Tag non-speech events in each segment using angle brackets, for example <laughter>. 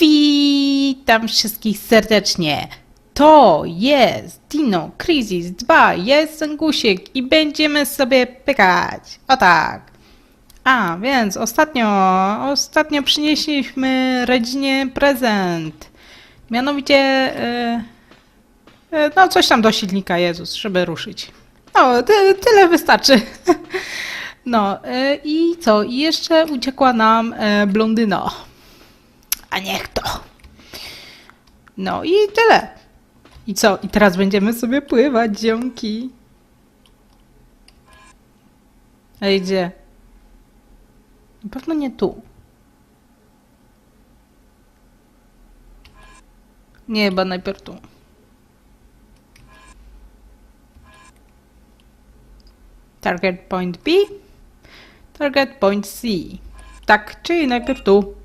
Witam wszystkich serdecznie. To jest Dino Crisis 2, jest Gusiek i będziemy sobie pykać. O tak. A, więc ostatnio, ostatnio przynieśliśmy rodzinie prezent. Mianowicie, e, no coś tam do silnika, Jezus, żeby ruszyć. No, ty, tyle wystarczy. <laughs> No e, i co? I jeszcze uciekła nam e, blondyna. A niech to. No i tyle. I co? I teraz będziemy sobie pływać, ziomki. Ej, gdzie? Na pewno nie tu. Nie, chyba najpierw tu. Target point B. Target point C. Tak, czyli najpierw tu.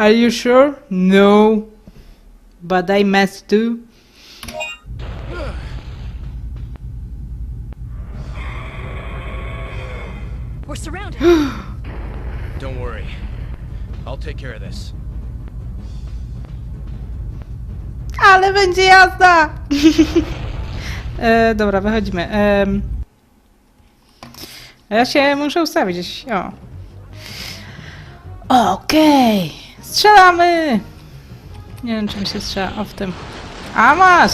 Are you sure? No. But I must too. We're surrounded. <gasps> Don't worry. I'll take care of this. Ale będzie jazda! <laughs> e, dobra, wychodzimy. Em, ja się muszę ustawić gdzieś. O. Okej. Strzelamy! Nie wiem, czy mi się strzela. O, w tym. A masz!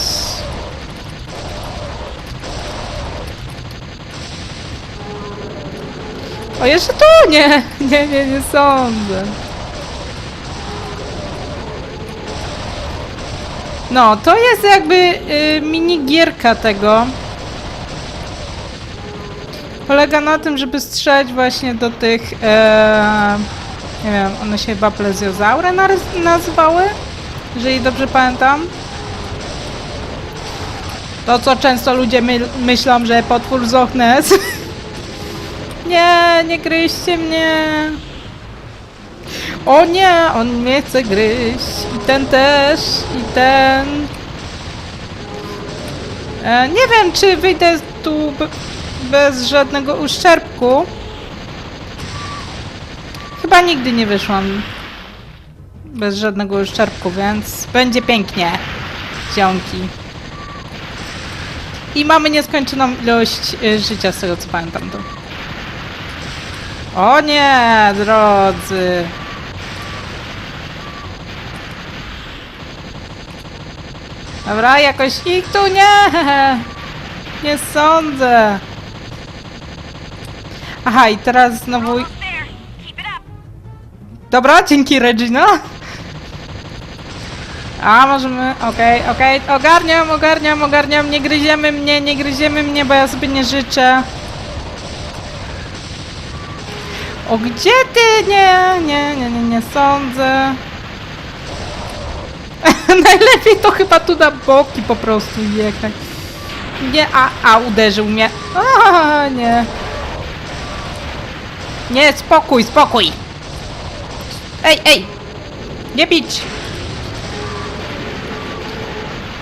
O, jeszcze tu! Nie! Nie, nie, nie sądzę. No, to jest jakby y, minigierka tego. Polega na tym, żeby strzelać właśnie do tych, e, nie wiem, one się chyba plezjozaury nazywały, jeżeli dobrze pamiętam. To, co często ludzie my- myślą, że potwór z Loch Ness. <laughs> nie, nie gryźcie mnie. O nie, on mnie chce gryźć. I ten też, i ten. E, nie wiem, czy wyjdę tu be- bez żadnego uszczerbku. Chyba nigdy nie wyszłam bez żadnego uszczerbku, więc będzie pięknie, ziomki. I mamy nieskończoną ilość y, życia, z tego co pamiętam. To. O nie, drodzy. Dobra, jakoś ich tu nie! <laughs> Nie sądzę. Aha, i teraz znowu... Dobra, dzięki Regina. A, możemy... Okej, okej, ogarniam, ogarniam, ogarniam. Nie gryziemy mnie, nie gryziemy mnie, bo ja sobie nie życzę. O, gdzie ty? Nie, nie, nie, nie, nie sądzę. <laughs> Najlepiej to chyba tu na boki po prostu jechać. Nie, a, a, uderzył mnie. A, nie. Nie, spokój, spokój. Ej, ej! Nie bić!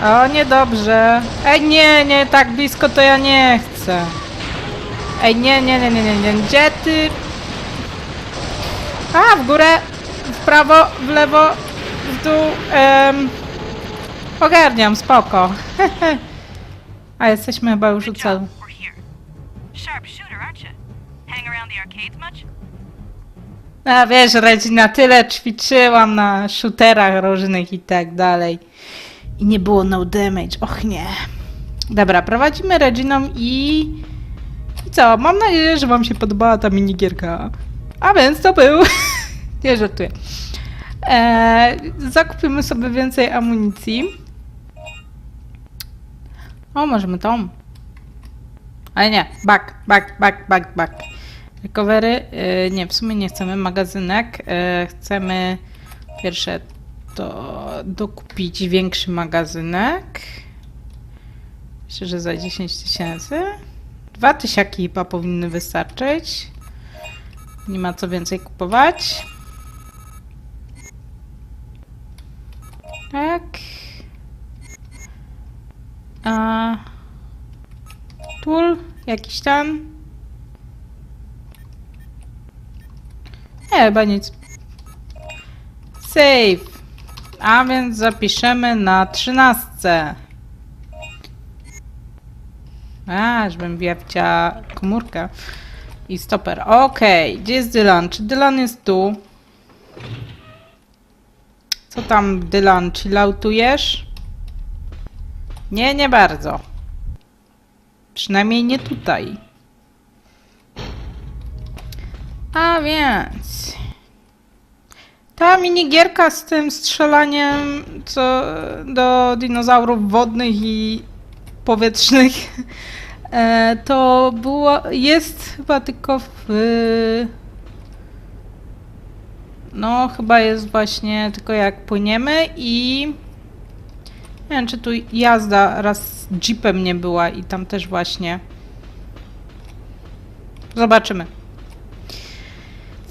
O, niedobrze. Ej, nie, nie, tak blisko to ja nie chcę. Ej, nie, nie, nie, nie, nie, nie. Gdzie ty? A, w górę, w prawo, w lewo, w dół. Em, ogarniam, spoko. <laughs> A, jesteśmy chyba już u celu. job. We're here. Sharp shooter, aren't you? Hang around the arcades much? A wiesz, Regina, tyle ćwiczyłam na shooterach różnych i tak dalej. I nie było no damage. Och nie. Dobra, prowadzimy Reginą i... I co? Mam nadzieję, że wam się podobała ta minigierka. A więc to był... <laughs> nie żartuję. Eee, zakupimy sobie więcej amunicji. O, możemy tą. Ale nie, back, back, back, back, back. Recovery, y, nie, w sumie nie chcemy magazynek. y, chcemy pierwsze to dokupić większy magazynek. Myślę, że za 10 tysięcy. Dwa tysiaki chyba powinny wystarczyć. Nie ma co więcej kupować. Tak. A... Tool jakiś tam. Nie, chyba nic. Save. A więc zapiszemy na trzynastce. A, żebym ja widziała komórkę. I stoper. Okej, gdzie jest Dylan? Czy Dylan jest tu? Co tam, Dylan? Chilloutujesz? Nie, nie bardzo. Przynajmniej nie tutaj. A więc... Ta minigierka z tym strzelaniem co do dinozaurów wodnych i powietrznych <laughs> e, to było, jest chyba tylko w... No, chyba jest właśnie tylko jak płyniemy i... Nie wiem, czy tu jazda raz z jeepem nie była i tam też właśnie... Zobaczymy.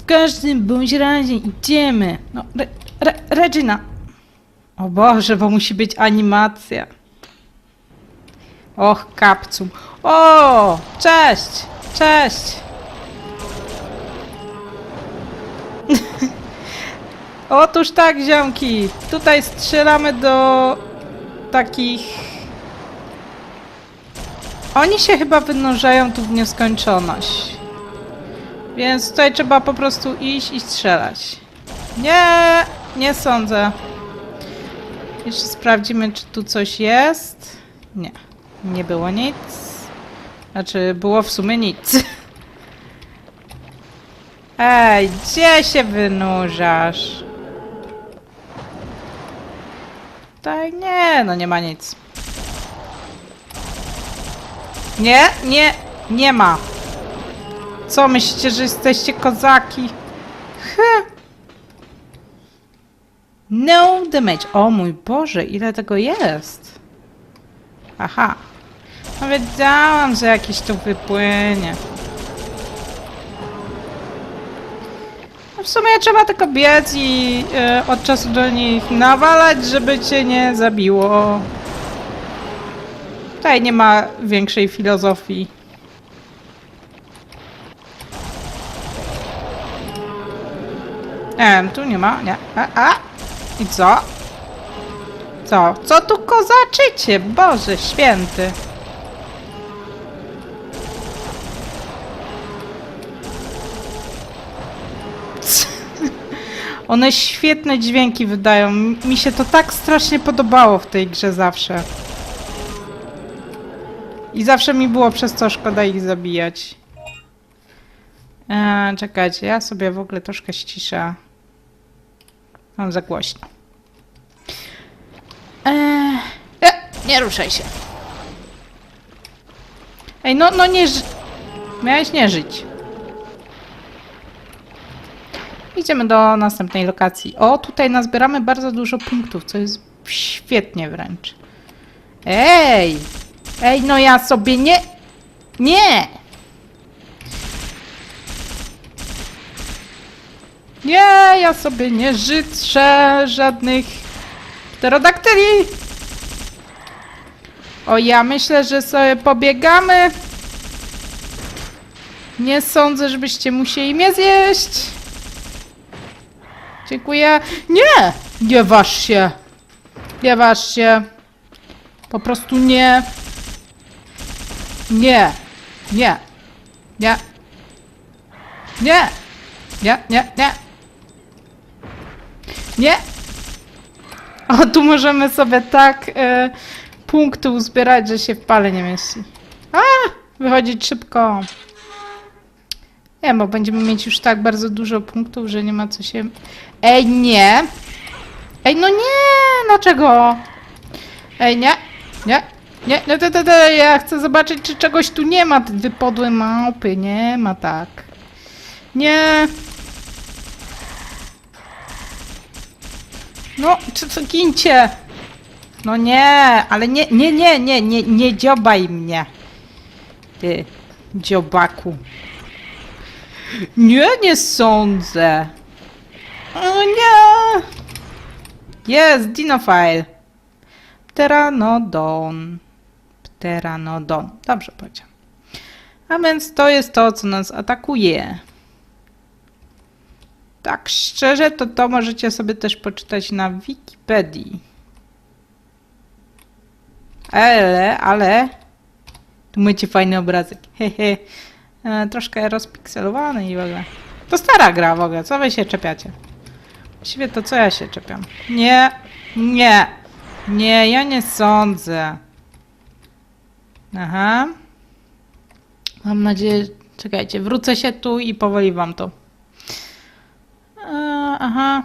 W każdym bądź razie idziemy. No, Re, Re, Regina. O Boże, bo musi być animacja. Och, kapcu. O, cześć, cześć. <laughs> Otóż tak, ziomki. Tutaj strzelamy do takich... Oni się chyba wynurzają tu w nieskończoność. Więc tutaj trzeba po prostu iść i strzelać. Nie, nie sądzę. Jeszcze sprawdzimy, czy tu coś jest. Nie, nie było nic. Znaczy, było w sumie nic. <laughs> Ej, gdzie się wynurzasz? Tutaj nie, no nie ma nic. Nie, nie, nie ma. Co myślicie, że jesteście kozaki? He. No damage. O mój Boże, ile tego jest? Aha. No wiedziałam, że jakiś tu wypłynie. No w sumie trzeba tylko biec i e, od czasu do nich nawalać, żeby cię nie zabiło. Tutaj nie ma większej filozofii. E, tu nie ma, nie. A, a. I co? Co? Co tu kozaczycie? Boże święty. <laughs> One świetne dźwięki wydają. Mi się to tak strasznie podobało w tej grze zawsze. I zawsze mi było przez to szkoda ich zabijać. Eee, czekajcie, ja sobie w ogóle troszkę ściszę. Mam za głośno. Eee, e, nie ruszaj się. Ej, no, no nie ży... Miałeś nie żyć. Idziemy do następnej lokacji. O, tutaj nazbieramy bardzo dużo punktów, co jest świetnie wręcz. Ej! Ej, no ja sobie nie... Nie! Nie, ja sobie nie życzę żadnych pterodaktyli. O, ja myślę, że sobie pobiegamy. Nie sądzę, żebyście musieli mnie zjeść. Dziękuję. Nie! Nie waż się. Nie waż się. Po prostu nie. Nie. Nie. Nie. Nie. Nie, nie, nie. Nie! O, tu możemy sobie tak e, punkty uzbierać, że się w pale nie mieści. A! Wychodzić szybko. Nie, bo będziemy mieć już tak bardzo dużo punktów, że nie ma co się... Ej, nie! Ej, no nie! Dlaczego? Ej, nie! Nie! Nie, nie, nie, nie, nie, ja chcę zobaczyć, czy czegoś tu nie ma, wy podłe małpy, nie ma tak. Nie! No, czy co gincie? No nie, ale nie, nie, nie, nie, nie, nie dziobaj mnie. Ty, dziobaku. Nie, nie sądzę. O nie. Jest, dinofile. Pteranodon. Pteranodon. Dobrze powiedziałem. A więc to jest to, co nas atakuje. Tak szczerze, to to możecie sobie też poczytać na Wikipedii. Ale, ale... Tu macie fajny obrazek. <laughs> Hehe. E, troszkę rozpikselowany i w ogóle. To stara gra w ogóle, co wy się czepiacie? Właściwie to co ja się czepiam? Nie, nie, nie, ja nie sądzę. Aha. Mam nadzieję, czekajcie, wrócę się tu i powoli wam to. Aha.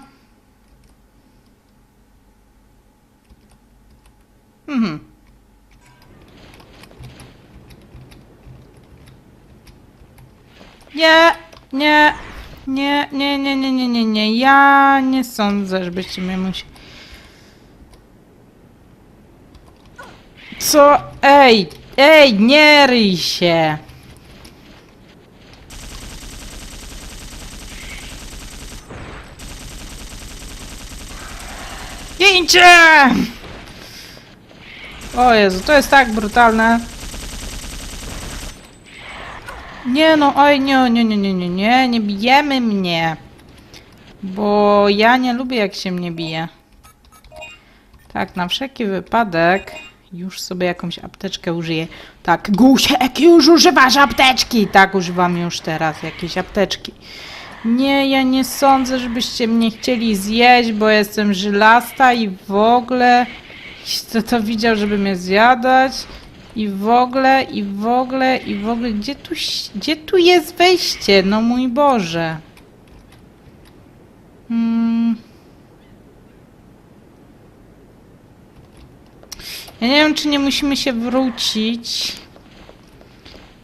Mhm. Nie, nie, nie, nie, nie, nie, nie, nie, nie. Ja nie sądzę, żebyście mnie musieli. Co? Ej, ej, nie ryj się. Gięcie! O Jezu, to jest tak brutalne. Nie no, oj, nie, nie, nie, nie, nie, nie, nie bijemy mnie. Bo ja nie lubię jak się mnie bije. Tak, na wszelki wypadek już sobie jakąś apteczkę użyję. Tak, Gusiek, już używasz apteczki! Tak, używam już teraz jakiejś apteczki. Nie, ja nie sądzę, żebyście mnie chcieli zjeść, bo jestem żylasta i w ogóle... Kto to widział, żeby mnie zjadać? I w ogóle, i w ogóle, i w ogóle, gdzie tu, gdzie tu jest wejście? No mój Boże. Hmm. Ja nie wiem, czy nie musimy się wrócić.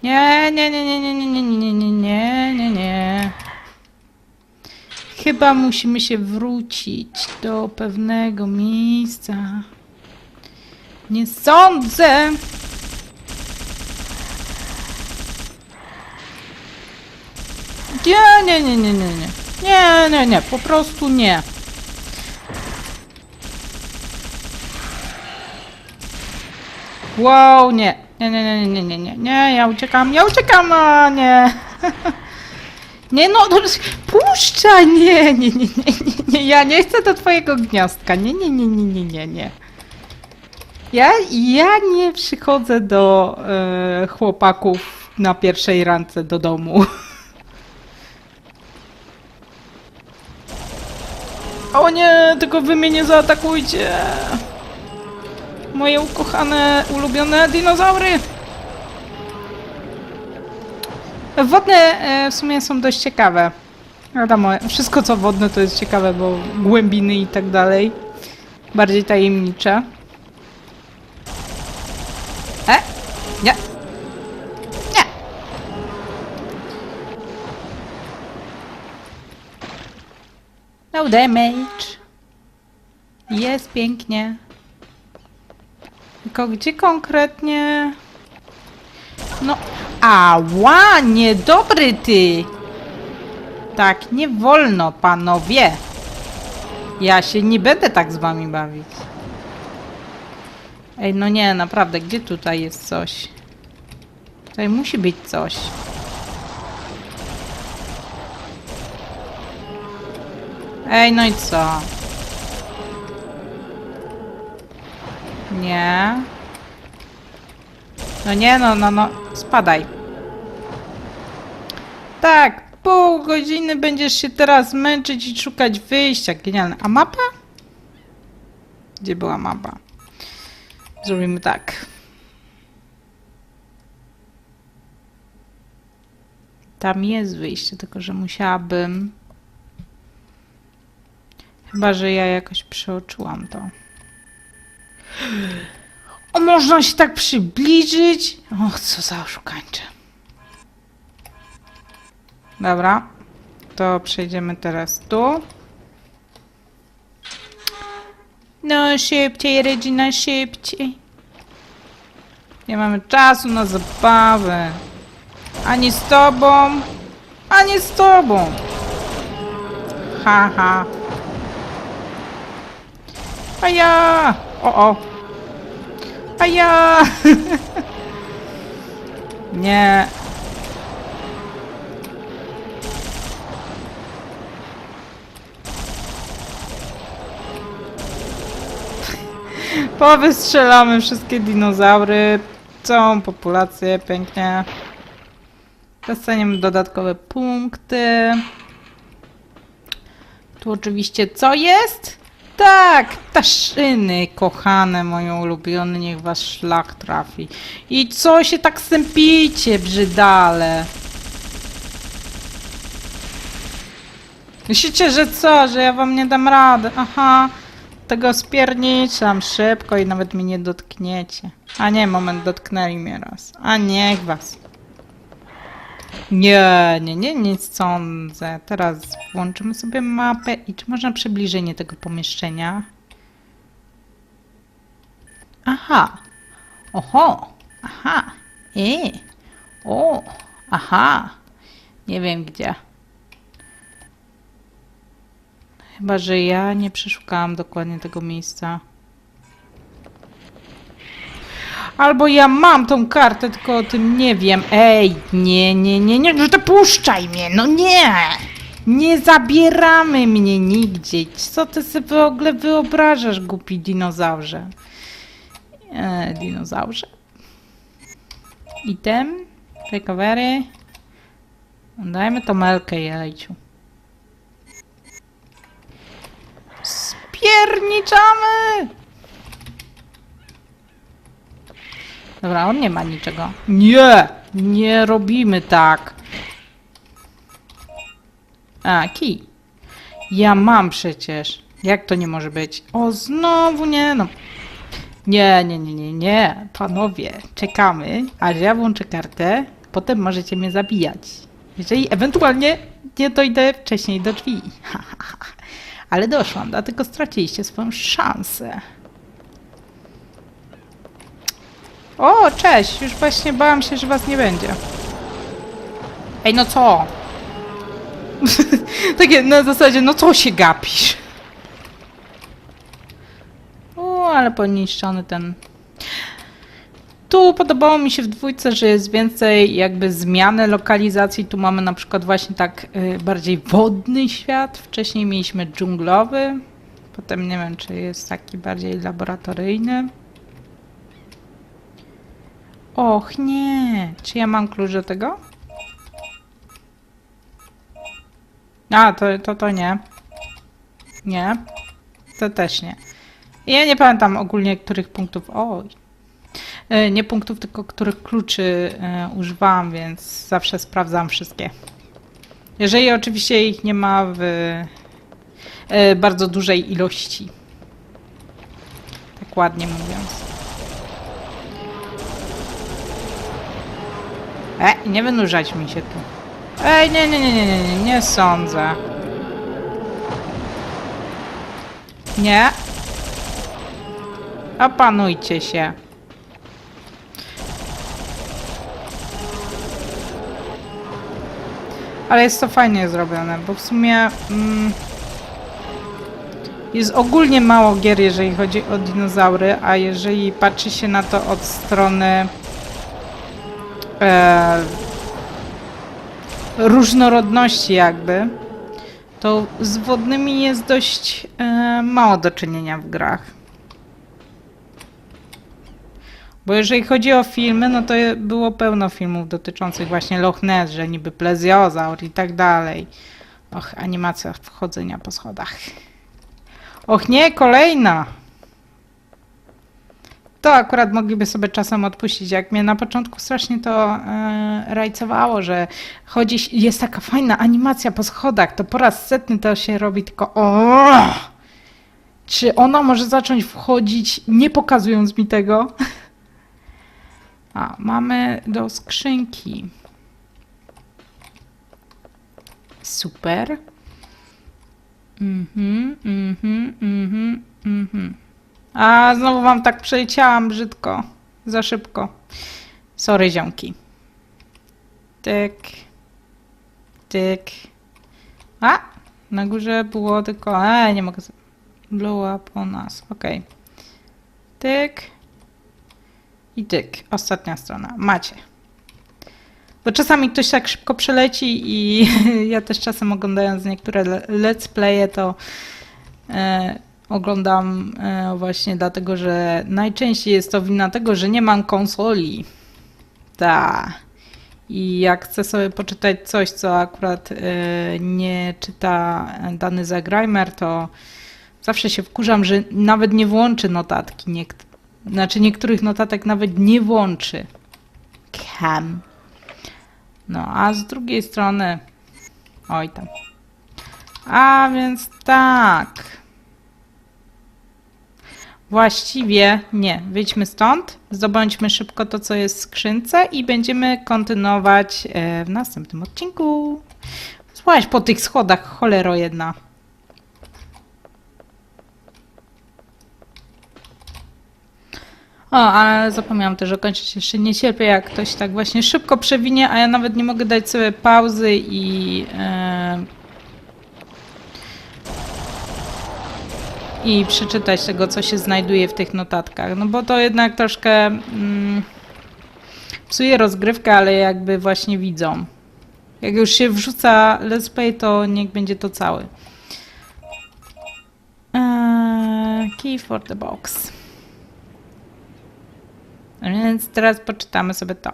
Nie, nie, nie, nie, nie, nie, nie, nie, nie, nie, nie, nie. Chyba musimy się wrócić do pewnego miejsca. Nie sądzę. Nie, nie, nie, nie, nie, nie. Nie, nie, nie, po prostu nie. Wow, nie. Nie, nie, nie, nie, nie, nie, nie, ja uciekam, ja uciekam, no nie. <laughs> Nie no, no puszczaj, nie, nie, nie, nie, nie, nie, ja nie chcę do twojego gniazdka, nie, nie, nie, nie, nie, nie, nie. Ja, ja nie przychodzę do e, chłopaków na pierwszej randce do domu. <laughs> O nie, tylko wy mnie nie zaatakujcie. Moje ukochane, ulubione dinozaury. Wodne e, w sumie są dość ciekawe. Wiadomo, wszystko co wodne to jest ciekawe, bo głębiny i tak dalej. Bardziej tajemnicze. E? Nie. Nie. No damage. Jest pięknie. Tylko gdzie konkretnie? No, ała, niedobry ty! Tak, nie wolno, panowie! Ja się nie będę tak z wami bawić. Ej, no nie, naprawdę, gdzie tutaj jest coś? Tutaj musi być coś. Ej, no i co? Nie. No nie, no, no, no, spadaj. Tak, pół godziny będziesz się teraz męczyć i szukać wyjścia. Genialne. A mapa? Gdzie była mapa? Zrobimy tak. Tam jest wyjście, tylko że musiałabym... Chyba, że ja jakoś przeoczyłam to. O, można się tak przybliżyć? Och, co za oszukańcze. Dobra, to przejdziemy teraz tu. No, szybciej, Regina, szybciej. Nie mamy czasu na zabawę. Ani z tobą, ani z tobą. Haha. Ha. A ja! O, o. A ja! <laughs> Nie. Powystrzelamy wszystkie dinozaury. Całą populację, pięknie. Dostaniemy dodatkowe punkty. Tu oczywiście co jest? Tak, ptaszyny, kochane moje ulubione, niech was szlak trafi. I co się tak sępicie, brzydale? Myślicie, że co, że ja wam nie dam rady? Aha, tego spierniczam szybko i nawet mnie nie dotkniecie. A nie, moment, dotknęli mnie raz. A niech was. Nie, nie, nie, nie sądzę. Teraz włączymy sobie mapę i czy można przybliżenie tego pomieszczenia? Aha. Oho. Aha. E. O. Aha. Nie wiem gdzie. Chyba, że ja nie przeszukałam dokładnie tego miejsca. Albo ja mam tą kartę, tylko o tym nie wiem. Ej, nie, nie, nie, nie, no to puszczaj mnie, no nie! Nie zabieramy mnie nigdzie. Co ty sobie w ogóle wyobrażasz, głupi dinozaurze? E, dinozaurze? Item? Recovery? Dajmy to melkę jajciu. Spierniczamy! Dobra, on nie ma niczego. Nie! Nie robimy tak. A, kij. Ja mam przecież. Jak to nie może być? O, znowu nie, no. Nie, nie, nie, nie, nie. Panowie, czekamy, aż ja włączę kartę. Potem możecie mnie zabijać. Jeżeli ewentualnie nie dojdę wcześniej do drzwi. <laughs> Ale doszłam, dlatego straciliście swoją szansę. O, cześć! Już właśnie bałam się, że was nie będzie. Ej, no co? <laughs> Takie na zasadzie, no co się gapisz? O, ale poniszczony ten... Tu podobało mi się w dwójce, że jest więcej jakby zmiany lokalizacji. Tu mamy na przykład właśnie tak y, bardziej wodny świat. Wcześniej mieliśmy dżunglowy. Potem nie wiem, czy jest taki bardziej laboratoryjny. Och nie! Czy ja mam klucz do tego? A, to, to, to nie. Nie. To też nie. Ja nie pamiętam ogólnie, których punktów. Oj. E, Nie punktów, tylko których kluczy e, używałam, więc zawsze sprawdzam wszystkie. Jeżeli oczywiście ich nie ma w e, bardzo dużej ilości. Tak ładnie mówiąc. E, nie wynurzać mi się tu. Ej, nie, nie, nie, nie, nie, nie, nie sądzę. Nie. Opanujcie się. Ale jest to fajnie zrobione, bo w sumie mm, jest ogólnie mało gier, jeżeli chodzi o dinozaury, a jeżeli patrzy się na to od strony e, różnorodności jakby, to z wodnymi jest dość e, mało do czynienia w grach. Bo jeżeli chodzi o filmy, no to było pełno filmów dotyczących właśnie Loch Ness, że niby plezjozaur i tak dalej. Och, animacja wchodzenia po schodach. Och nie, kolejna! To akurat mogliby sobie czasem odpuścić. Jak mnie na początku strasznie to e, rajcowało, że chodzi, jest taka fajna animacja po schodach, to po raz setny to się robi tylko o. Czy ona może zacząć wchodzić, nie pokazując mi tego? A, mamy do skrzynki. Super. Mhm, mhm, mhm, mhm. A, znowu wam tak przeleciałam brzydko. Za szybko. Sorry, ziomki. Tyk. Tyk. A! Na górze było tylko... E, nie mogę... Blow up on us. Okej. Tyk. I tyk. Ostatnia strona. Macie. Bo czasami ktoś tak szybko przeleci i <laughs> ja też czasem oglądając niektóre le- let's playe to e, oglądam e, właśnie dlatego, że najczęściej jest to wina tego, że nie mam konsoli. Ta. I jak chcę sobie poczytać coś, co akurat e, nie czyta dany zagrajmer, to zawsze się wkurzam, że nawet nie włączy notatki. Znaczy niektórych notatek nawet nie włączy. Cam. No, a z drugiej strony... Oj tam. A więc tak. Właściwie nie. Wyjdźmy stąd, zdobądźmy szybko to, co jest w skrzynce i będziemy kontynuować e, w następnym odcinku. Słuchaj, po tych schodach, cholero jedna. O, ale zapomniałam też kończyć jeszcze nie cierpię, jak ktoś tak właśnie szybko przewinie, a ja nawet nie mogę dać sobie pauzy i e, i przeczytać tego, co się znajduje w tych notatkach. No bo to jednak troszkę mm, psuje rozgrywkę, ale jakby właśnie widzą. Jak już się wrzuca let's play, to niech będzie to cały. Eee, key for the box. A Więc teraz poczytamy sobie to.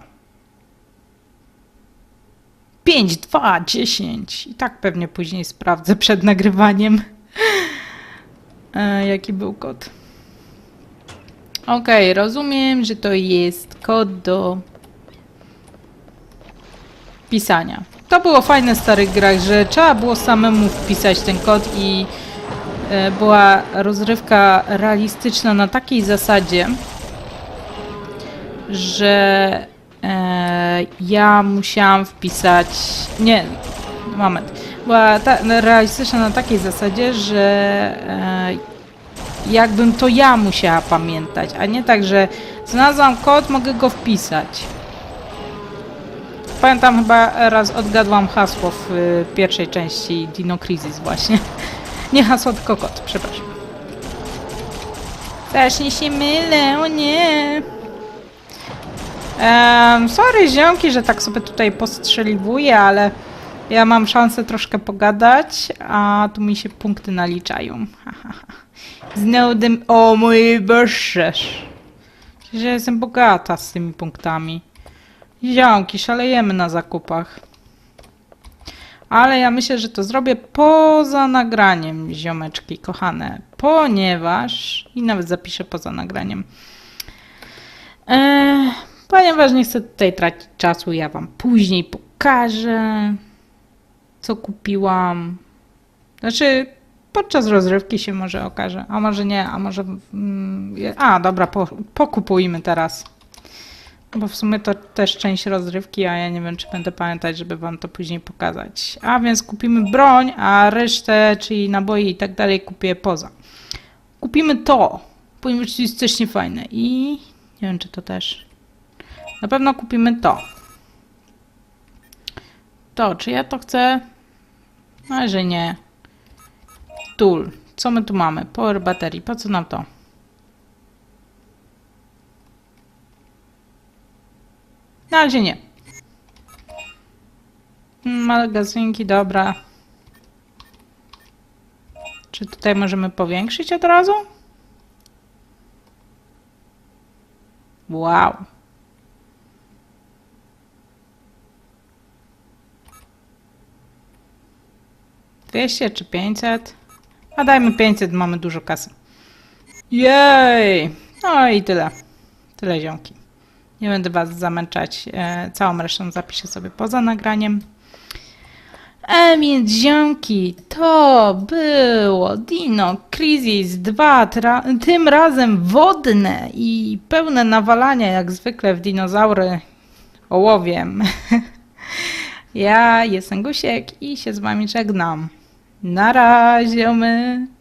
5, 2, 10. I tak pewnie później sprawdzę przed nagrywaniem. <laughs> E, jaki był kod? Okej, rozumiem, że to jest kod do pisania. To było fajne w starych grach, że trzeba było samemu wpisać ten kod i e, była rozrywka realistyczna na takiej zasadzie, że e, ja musiałam wpisać. Nie, moment. Była ta, realistyczna na takiej zasadzie, że e, jakbym to ja musiała pamiętać, a nie tak, że znalazłam kod, mogę go wpisać. Pamiętam chyba raz odgadłam hasło w y, pierwszej części Dino Crisis właśnie. <laughs> Nie hasło, tylko kod, przepraszam. Strasznie się mylę, o nie. Um, sorry ziomki, że tak sobie tutaj postrzeliwuję, ale ja mam szansę troszkę pogadać, a tu mi się punkty naliczają. <laughs> Znowdem... O mój Boże! Że jestem bogata z tymi punktami. Ziomki, szalejemy na zakupach. Ale ja myślę, że to zrobię poza nagraniem, ziomeczki kochane. Ponieważ... I nawet zapiszę poza nagraniem. Eee, ponieważ nie chcę tutaj tracić czasu, ja wam później pokażę, co kupiłam. Znaczy, podczas rozrywki się może okaże, a może nie, a może... Mm, a, dobra, po, pokupujmy teraz. Bo w sumie to też część rozrywki, a ja nie wiem, czy będę pamiętać, żeby wam to później pokazać. A więc kupimy broń, a resztę, czyli naboje i tak dalej, kupię poza. Kupimy to, ponieważ to jest coś niefajne. I nie wiem, czy to też. Na pewno kupimy to. To, czy ja to chcę? No, że nie. Tool. Co my tu mamy? Power battery. Po co nam to? Na razie nie. Magazynki, dobra. Czy tutaj możemy powiększyć od razu? Wow. Dwieście czy 500? A dajmy 500, mamy dużo kasy. Jej! No i tyle. Tyle ziomki. Nie będę Was zamęczać. E, całą resztą zapiszę sobie poza nagraniem. A więc ziomki, to było Dino Crisis 2, tra- tym razem wodne i pełne nawalania jak zwykle w dinozaury ołowiem. <laughs> ja jestem Gusiek i się z Wami żegnam. Na razie, my.